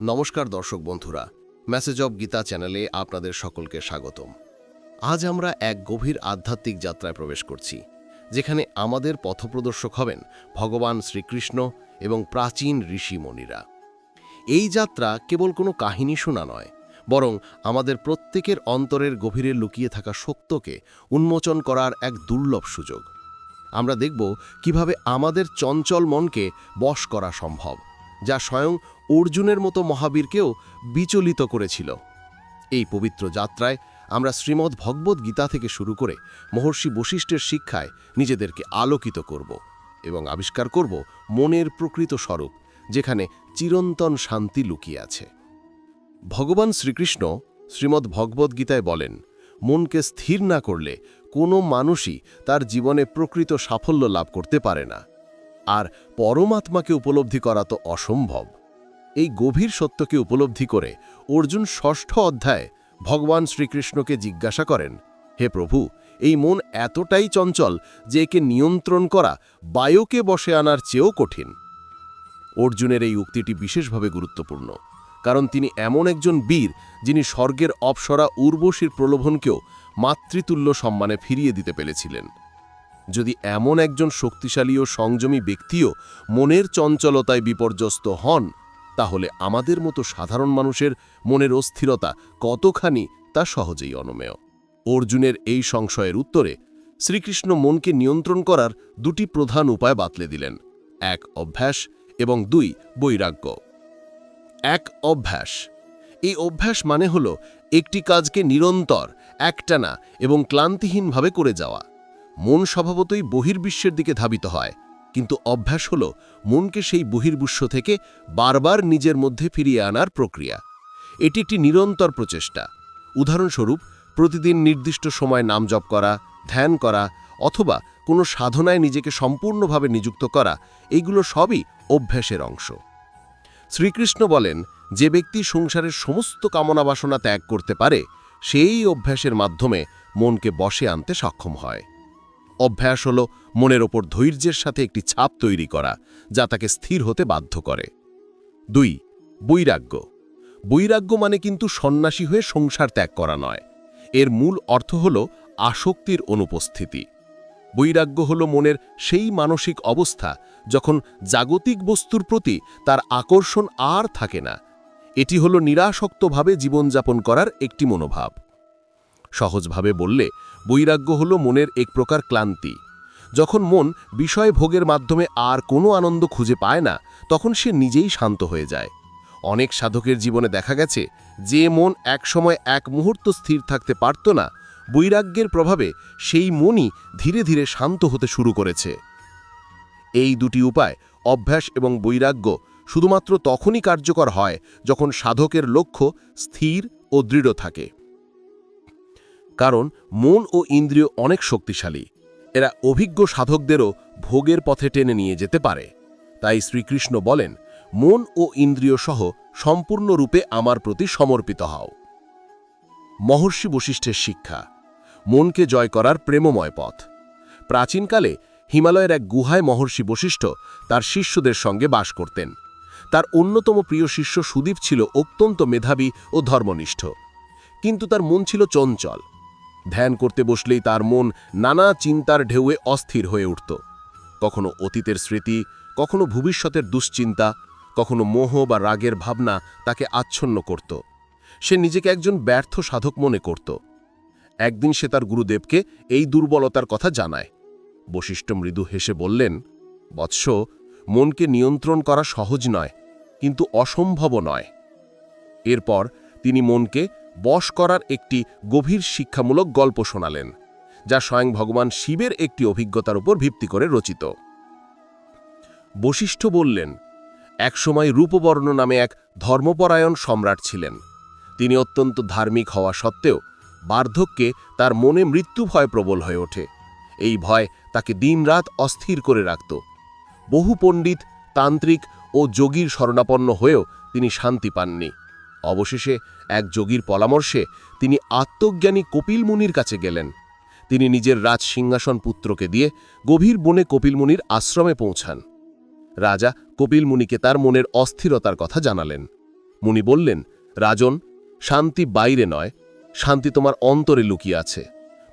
নমস্কার দর্শক বন্ধুরা মেসেজ অব গীতা চ্যানেলে আপনাদের সকলকে স্বাগতম। আজ আমরা এক গভীর আধ্যাত্মিক যাত্রায় প্রবেশ করছি, যেখানে আমাদের পথপ্রদর্শক হবেন ভগবান শ্রীকৃষ্ণ এবং প্রাচীন ঋষিমণিরা এই যাত্রা কেবল কোনো কাহিনী শোনা নয়, বরং আমাদের প্রত্যেকের অন্তরের গভীরে লুকিয়ে থাকা সত্যকে উন্মোচন করার এক দুর্লভ সুযোগ। আমরা দেখব কীভাবে আমাদের চঞ্চল মনকে বশ করা সম্ভব। যা স্বয়ং অর্জুনের মতো মহাবীরকেও বিচলিত করেছিল। এই পবিত্র যাত্রায় আমরা শ্রীমদ্ ভগবদ্ গীতা থেকে শুরু করে মহর্ষি বশিষ্ঠের শিক্ষায় নিজেদেরকে আলোকিত করব এবং আবিষ্কার করব মনের প্রকৃত স্বরূপ, যেখানে চিরন্তন শান্তি লুকিয়ে আছে। ভগবান শ্রীকৃষ্ণ শ্রীমদ্ ভগবদ্ গীতায় বলেন, মনকে স্থির না করলে কোনো মানুষই তার জীবনে প্রকৃত সাফল্য লাভ করতে পারে না। আর পরমাত্মাকে উপলব্ধি করা তো অসম্ভব। এই গভীর সত্যকে উপলব্ধি করে অর্জুন ষষ্ঠ অধ্যায়ে ভগবান শ্রীকৃষ্ণকে জিজ্ঞাসা করেন, হে প্রভু, এই মন এতটাই চঞ্চল যে একে নিয়ন্ত্রণ করা বায়ুকে বসে আনার চেয়েও কঠিন। অর্জুনের এই উক্তিটি বিশেষভাবে গুরুত্বপূর্ণ, কারণ তিনি এমন একজন বীর যিনি স্বর্গের অপসরা উর্বশীর প্রলোভনকেও মাতৃতুল্য সম্মানে ফিরিয়ে দিতে পেরেছিলেন। যদি এমন একজন শক্তিশালী ও সংযমী ব্যক্তিও মনের চঞ্চলতায় বিপর্যস্ত হন, তাহলে আমাদের মতো সাধারণ মানুষের মনের অস্থিরতা কতখানি তা সহজেই অনমেয়। অর্জুনের এই সংশয়ের উত্তরে শ্রীকৃষ্ণ মনকে নিয়ন্ত্রণ করার দুটি প্রধান উপায় বাতলে দিলেন, এক অভ্যাস এবং দুই বৈরাগ্য। এক অভ্যাস। এই অভ্যাস মানে হল একটি কাজকে নিরন্তর, একটানা এবং ক্লান্তিহীনভাবে করে যাওয়া। মন স্বভাবতই বহির্বিশ্বের দিকে ধাবিত হয়, কিন্তু অভ্যাস হল মনকে সেই বহির্বিশ্ব থেকে বারবার নিজের মধ্যে ফিরিয়ে আনার প্রক্রিয়া। এটি একটি নিরন্তর প্রচেষ্টা। উদাহরণস্বরূপ, প্রতিদিন নির্দিষ্ট সময় নাম জপ করা, ধ্যান করা, অথবা কোনো সাধনায় নিজেকে সম্পূর্ণভাবে নিযুক্ত করা এইগুলো সবই অভ্যাসের অংশ। শ্রীকৃষ্ণ বলেন, যে ব্যক্তি সংসারের সমস্ত কামনা বাসনা ত্যাগ করতে পারে, সেই অভ্যাসের মাধ্যমে মনকে বসে আনতে সক্ষম হয়। অভ্যাস হল মনের ওপর ধৈর্যের সাথে একটি ছাপ তৈরি করা, যা তাকে স্থির হতে বাধ্য করে। দুই, বৈরাগ্য। বৈরাগ্য মানে কিন্তু সন্ন্যাসী হয়ে সংসার ত্যাগ করা নয়। এর মূল অর্থ হল আসক্তির অনুপস্থিতি। বৈরাগ্য হল মনের সেই মানসিক অবস্থা যখন জাগতিক বস্তুর প্রতি তার আকর্ষণ আর থাকে না। এটি হল নিরাসক্তভাবে জীবনযাপন করার একটি মনোভাব। সহজভাবে বললে বৈরাগ্য হল মনের এক প্রকার ক্লান্তি। যখন মন বিষয় ভোগের মাধ্যমে আর কোনো আনন্দ খুঁজে পায় না, তখন সে নিজেই শান্ত হয়ে যায়। অনেক সাধকের জীবনে দেখা গেছে, যে মন একসময় এক মুহূর্ত স্থির থাকতে পারত না, বৈরাগ্যের প্রভাবে সেই মনই ধীরে ধীরে শান্ত হতে শুরু করেছে। এই দুটি উপায়, অভ্যাস এবং বৈরাগ্য, শুধুমাত্র তখনই কার্যকর হয় যখন সাধকের লক্ষ্য স্থির ও দৃঢ় থাকে। কারণ মন ও ইন্দ্রিয় অনেক শক্তিশালী। এরা অভিজ্ঞ সাধকদেরও ভোগের পথে টেনে নিয়ে যেতে পারে। তাই শ্রীকৃষ্ণ বলেন, মন ও ইন্দ্রিয় সহ সম্পূর্ণরূপে আমার প্রতি সমর্পিত হও। মহর্ষি বশিষ্ঠের শিক্ষা, মনকে জয় করার প্রেমময় পথ। প্রাচীনকালে হিমালয়ের এক গুহায় মহর্ষি বশিষ্ঠ তার শিষ্যদের সঙ্গে বাস করতেন। তার অন্যতম প্রিয় শিষ্য সুদীপ ছিল অত্যন্ত মেধাবী ও ধর্মনিষ্ঠ। কিন্তু তার মন ছিল চঞ্চল। ধ্যান করতে বসলেই তার মন নানা চিন্তার ঢেউয়ে অস্থির হয়ে উঠত। কখনো অতীতের স্মৃতি, কখনো ভবিষ্যতের দুশ্চিন্তা, কখনো মোহ বা রাগের ভাবনা তাকে আচ্ছন্ন করত। সে নিজেকে একজন ব্যর্থ সাধক মনে করত। একদিন সে তার গুরুদেবকে এই দুর্বলতার কথা জানায়। বশিষ্ঠ মৃদু হেসে বললেন, বৎস, মনকে নিয়ন্ত্রণ করা সহজ নয়, কিন্তু অসম্ভবও নয়। এরপর তিনি মনকে বশ করার একটি গভীর শিক্ষামূলক গল্প শোনালেন, যা স্বয়ং ভগবান শিবের একটি অভিজ্ঞতার উপর ভিত্তি করে রচিত। বশিষ্ঠ বললেন, একসময় রূপবর্ণ নামে এক ধর্মপরায়ণ সম্রাট ছিলেন। তিনি অত্যন্ত ধার্মিক হওয়া সত্ত্বেও বার্ধক্যে তার মনে মৃত্যু ভয় প্রবল হয়ে ওঠে। এই ভয় তাকে দিনরাত অস্থির করে রাখত। বহু পণ্ডিত, তান্ত্রিক ও যোগীর শরণাপন্ন হয়েও তিনি শান্তি পাননি। অবশেষে এক যোগীর পরামর্শে তিনি আত্মজ্ঞানী কপিল মুনির কাছে গেলেন। তিনি নিজের রাজ সিংহাসন পুত্রকে দিয়ে গভীর বনে কপিল মুনির আশ্রমে পৌঁছান। রাজা কপিল মুনিকে তার মনের অস্থিরতার কথা জানালেন। মুনি বললেন, রাজন, শান্তি বাইরে নয়, শান্তি তোমার অন্তরে লুকিয়ে আছে।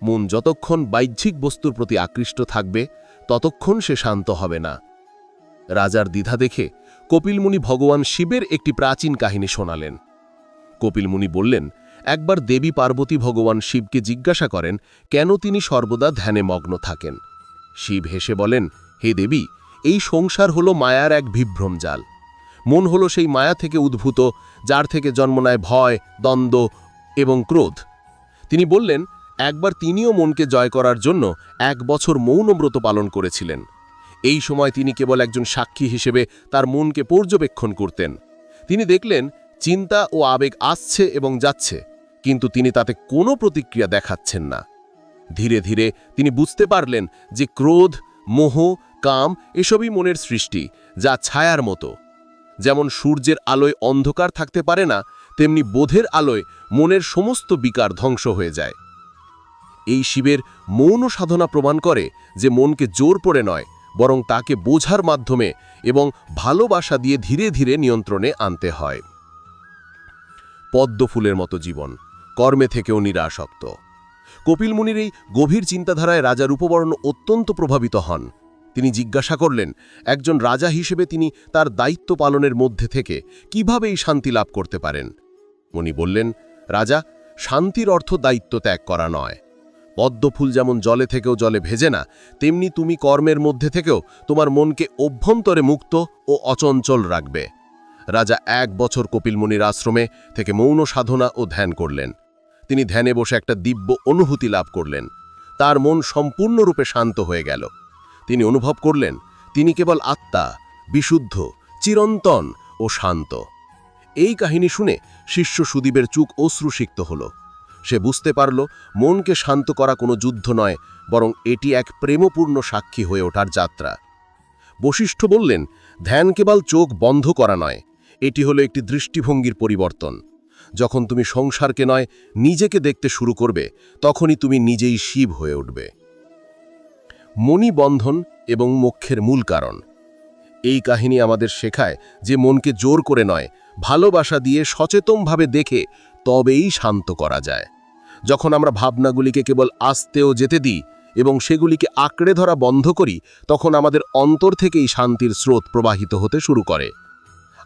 মন যতক্ষণ বাহ্যিক বস্তুর প্রতি আকৃষ্ট থাকবে, ততক্ষণ সে শান্ত হবে না। রাজার দ্বিধা দেখে কপিলমুনি ভগবান শিবের একটি প্রাচীন কাহিনী শোনালেন। কপিলমুনি বললেন, একবার দেবী পার্বতী ভগবান শিবকে জিজ্ঞাসা করেন, কেন তিনি সর্বদা ধ্যানে মগ্ন থাকেন? শিব হেসে বলেন, হে দেবী, এই সংসার হলো মায়ার এক বিভ্রম জাল। মন হলো সেই মায়া থেকে উদ্ভূত, যার থেকে জন্ম নেয় ভয়, দ্বন্দ্ব এবং ক্রোধ। তিনি বললেন, একবার তিনিও মনকে জয় করার জন্য এক বছর মৌনব্রত পালন করেছিলেন। এই সময় তিনি কেবল একজন সাক্ষী হিসেবে তার মনকে পর্যবেক্ষণ করতেন। তিনি দেখলেন চিন্তা ও আবেগ আসছে এবং যাচ্ছে, কিন্তু তিনি তাতে কোনো প্রতিক্রিয়া দেখাচ্ছেন না। ধীরে ধীরে তিনি বুঝতে পারলেন যে ক্রোধ, মোহ, কাম এসবই মনের সৃষ্টি, যা ছায়ার মতো। যেমন সূর্যের আলোয় অন্ধকার থাকতে পারে না, তেমনি বোধের আলোয় মনের সমস্ত বিকার ধ্বংস হয়ে যায়। এই শিবের মৌন সাধনা প্রমাণ করে যে মনকে জোর পড়ে নয়, বরং তাকে বোঝার মাধ্যমে এবং ভালোবাসা দিয়ে ধীরে ধীরে নিয়ন্ত্রণে আনতে হয়। পদ্ম ফুলের মতো জীবন, কর্মে থেকেও নিরাসক্ত। কপিল মুনির এই গভীর চিন্তাধারায় রাজার উপবর্ণ অত্যন্ত প্রভাবিত হন। তিনি জিজ্ঞাসা করলেন, একজন রাজা হিসেবে তিনি তার দায়িত্ব পালনের মধ্যে থেকে কীভাবে এই শান্তি লাভ করতে পারেন? মুনি বললেন, রাজা, শান্তির অর্থ দায়িত্ব ত্যাগ করা নয়। পদ্মফুল যেমন জলে থেকেও জলে ভেজে না, তেমনি তুমি কর্মের মধ্যে থেকেও তোমার মনকে অভ্যন্তরে মুক্ত ও অচঞ্চল রাখবে। রাজা এক বছর কপিলমুনির আশ্রমে থেকে মৌন সাধনা ও ধ্যান করলেন। তিনি ধ্যানে বসে একটা দিব্য অনুভূতি লাভ করলেন। তার মন সম্পূর্ণরূপে শান্ত হয়ে গেল। তিনি অনুভব করলেন, তিনি কেবল আত্মা, বিশুদ্ধ, চিরন্তন ও শান্ত। এই কাহিনী শুনে শিষ্য সুদীপের চুক অশ্রুসিক্ত হল। সে বুঝতে পারল, মনকে শান্ত করা কোনো যুদ্ধ নয়, বরং এটি এক প্রেমপূর্ণ সাক্ষী হয়ে ওঠার যাত্রা। বশিষ্ঠ বললেন, ধ্যান কেবল চোখ বন্ধ করা নয় এটি হলো একটি দৃষ্টিভঙ্গির পরিবর্তন। যখন তুমি সংসারকে নয়, নিজেকে দেখতে শুরু করবে, তখনই তুমি নিজেই শিব হয়ে উঠবে। মণিবন্ধন এবং মোক্ষের মূল কারণ। এই কাহিনী আমাদের শেখায় যে মনকে জোর করে নয়, ভালোবাসা দিয়ে সচেতনভাবে দেখে তবেই শান্ত করা যায়। যখন আমরা ভাবনাগুলিকে কেবল আসতেও যেতে দিই এবং সেগুলিকে আঁকড়ে ধরা বন্ধ করি, তখন আমাদের অন্তর থেকেই শান্তির স্রোত প্রবাহিত হতে শুরু করে।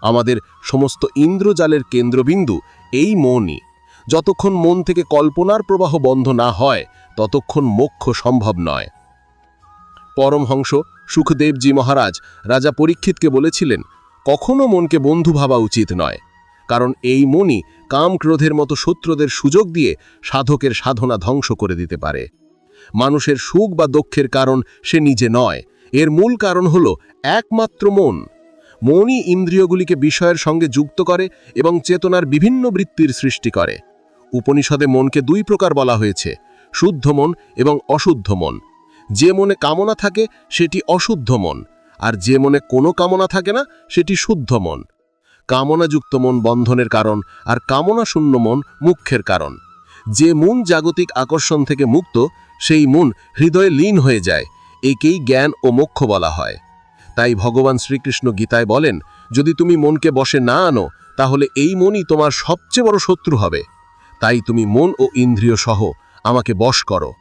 আমাদের সমস্ত ইন্দ্রজালের কেন্দ্রবিন্দু এই মনই। যতক্ষণ মন থেকে কল্পনার প্রবাহ বন্ধ না হয়, ততক্ষণ মোক্ষ সম্ভব নয়। পরমহংস সুখদেবজি মহারাজ রাজা পরীক্ষিতকে বলেছিলেন, কখনো মনকে বন্ধু ভাবা উচিত নয়, কারণ এই মনই কাম ক্রোধের মতো শত্রুদের সুযোগ দিয়ে সাধকের সাধনা ধ্বংস করে দিতে পারে। মানুষের সুখ বা দক্ষের কারণ সে নিজে নয়, এর মূল কারণ হল একমাত্র মন। মনই ইন্দ্রিয়গুলিকে বিষয়ের সঙ্গে যুক্ত করে এবং চেতনার বিভিন্ন বৃত্তির সৃষ্টি করে। উপনিষদে মনকে দুই প্রকার বলা হয়েছে, শুদ্ধ মন এবং অশুদ্ধ মন। যে মনে কামনা থাকে, সেটি অশুদ্ধ মন, আর যে মনে কোনো কামনা থাকে না, সেটি শুদ্ধ মন। কামনাযুক্ত মন বন্ধনের কারণ, আর কামনা শূন্য মন মুখ্যের কারণ। যে মন জাগতিক আকর্ষণ থেকে মুক্ত, সেই মন হৃদয়ে লীন হয়ে যায়, একেই জ্ঞান ও মোক্ষ বলা হয়। তাই ভগবান শ্রীকৃষ্ণ গীতায় বলেন, যদি তুমি মনকে বসে না আনো, তাহলে এই মনই তোমার সবচেয়ে বড় শত্রু হবে। তাই তুমি মন ও ইন্দ্রিয় সহ আমাকে বশ করো,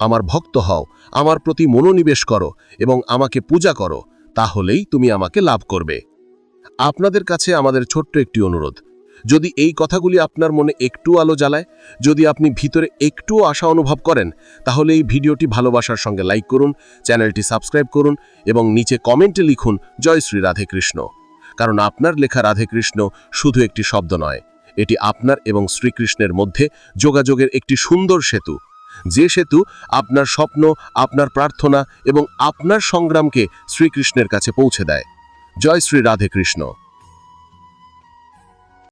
আমার ভক্ত হও, আমার প্রতি মনোনিবেশ করো এবং আমাকে পূজা করো, তাহলেই তুমি আমাকে লাভ করবে। আপনাদের কাছে আমাদের ছোট্ট একটি অনুরোধ যদি এই কথাগুলি আপনার মনে একটু আলো জ্বালায়, যদি আপনি ভিতরে একটুও আশা অনুভব করেন, তাহলে এই ভিডিওটি ভালোবাসার সঙ্গে লাইক করুন, চ্যানেলটি সাবস্ক্রাইব করুন এবং নিচে কমেন্টে লিখুন, জয় শ্রী রাধেকৃষ্ণ কারণ আপনার লেখা রাধেকৃষ্ণ শুধু একটি শব্দ নয়, এটি আপনার এবং শ্রীকৃষ্ণের মধ্যে যোগাযোগের একটি সুন্দর সেতু। যে সেতু আপনার স্বপ্ন, আপনার প্রার্থনা এবং আপনার সংগ্রামকে শ্রীকৃষ্ণের কাছে পৌঁছে দেয়। জয় শ্রী রাধে কৃষ্ণ।